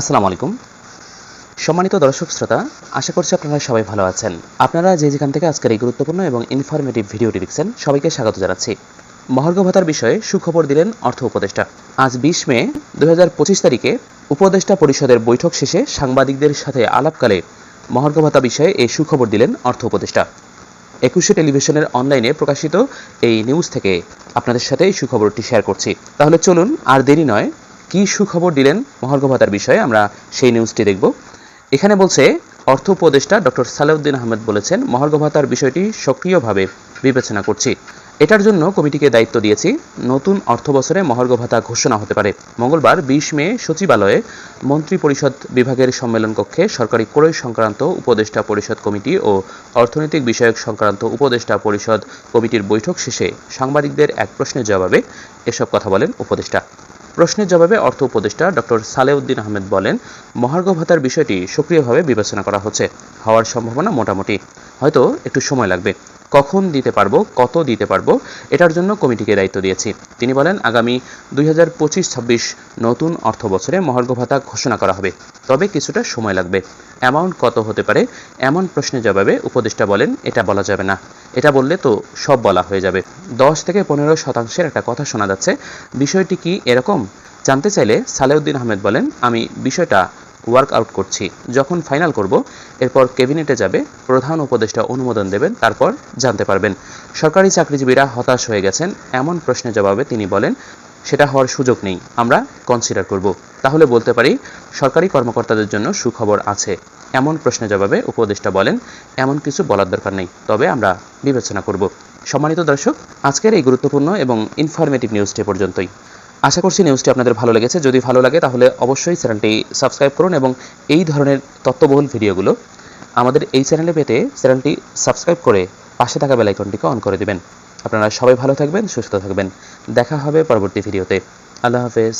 আসসালামু আলাইকুম। সম্মানিত দর্শক শ্রোতা, আশা করছি আপনারা সবাই ভালো আছেন। আপনারা যে যেখান থেকে আজকের এই গুরুত্বপূর্ণ এবং ইনফরমেটিভ ভিডিওটি দেখছেন, সবাইকে স্বাগত জানাচ্ছি। মহার্ঘ ভাতার বিষয়ে সুখবর দিলেন অর্থ উপদেষ্টা। আজ বিশ মে দু হাজার পঁচিশ তারিখে উপদেষ্টা পরিষদের বৈঠক শেষে সাংবাদিকদের সাথে আলাপকালে মহার্ঘ ভাতা বিষয়ে এই সুখবর দিলেন অর্থ উপদেষ্টা। একুশে টেলিভিশনের অনলাইনে প্রকাশিত এই নিউজ থেকে আপনাদের সাথে এই সুখবরটি শেয়ার করছি। তাহলে চলুন, আর দেরি নয় কি সুখবর দিলেন মহার্ঘ ভাতার বিষয়ে? আমরা সেই নিউজটি দেখব। এখানে বলছে, অর্থ উপদেষ্টা ডক্টর সালেউদ্দিন আহমেদ বলেছেন, মহার্ঘ ভাতার বিষয়টি সক্রিয়ভাবে বিবেচনা করছি। এটার জন্য কমিটিকে দায়িত্ব দিয়েছি, নতুন অর্থ বছরে মহার্ঘ ভাতা ঘোষণা হতে পারে। মঙ্গলবার বিশ মে সচিবালয়ে মন্ত্রী পরিষদ বিভাগের সম্মেলন কক্ষে সরকারি ক্রয় সংক্রান্ত উপদেষ্টা পরিষদ কমিটি ও অর্থনৈতিক বিষয়ক সংক্রান্ত উপদেষ্টা পরিষদ কমিটির বৈঠক শেষে সাংবাদিকদের এক প্রশ্নের জবাবে এসব কথা বলেন উপদেষ্টা। প্রশ্নের জবাবে অর্থ উপদেষ্টা ডক্টর সালেউদ্দিন আহমেদ বলেন, মহার্ঘ ভাতার বিষয়টি সক্রিয়ভাবে বিবেচনা করা হচ্ছে। হওয়ার সম্ভাবনা মোটামুটি। হয়তো একটু সময় লাগবে। কখন দিতে পারব, কত দিতে পারব, এটার জন্য কমিটিকে দায়িত্ব দিয়েছি। তিনি বলেন, আগামী দুই হাজার পঁচিশ ছাব্বিশ নতুন অর্থ বছরে মহার্ঘ ভাতা ঘোষণা করা হবে। তবে কিছুটা সময় লাগবে। অ্যামাউন্ট কত হতে পারে, এমন প্রশ্নের জবাবে উপদেষ্টা বলেন, এটা বলা যাবে না। এটা বললে তো সব বলা হয়ে যাবে। দশ থেকে পনেরো শতাংশের একটা কথা শোনা যাচ্ছে। বিষয়টি কি এরকম? জানতে চাইলে সালেউদ্দিন আহমেদ বলেন, আমি বিষয়টা ওয়ার্ক আউট করছি। যখন ফাইনাল করব, এরপর ক্যাবিনেটে যাবে, প্রধান উপদেষ্টা অনুমোদন দেবেন, তারপর জানতে পারবেন। সরকারি চাকরিজীবীরা হতাশ হয়ে গেছেন, এমন প্রশ্নের জবাবে তিনি বলেন, সেটা হওয়ার সুযোগ নেই, আমরা কনসিডার করব। তাহলে বলতে পারি, সরকারি কর্মকর্তাদের জন্য সুখবর আছে, এমন প্রশ্নের জবাবে উপদেষ্টা বলেন, এমন কিছু বলার দরকার নেই, তবে আমরা বিবেচনা করব। সম্মানিত দর্শক, আজকের এই গুরুত্বপূর্ণ এবং ইনফরমেটিভ নিউজটি পর্যন্তই। আশা করছি নিউজটি আপনাদের ভালো লেগেছে। যদি ভালো লাগে, তাহলে অবশ্যই চ্যানেলটি সাবস্ক্রাইব করুন এবং এই ধরনের তত্ত্ববহুল ভিডিওগুলো আমাদের এই চ্যানেলে পেতে চ্যানেলটি সাবস্ক্রাইব করে পাশে থাকা বেলাইকনটিকে অন করে দেবেন। আপনারা সবাই ভালো থাকবেন, সুস্থ থাকবেন। দেখা হবে পরবর্তী ভিডিওতে আল্লাহ হাফেজ।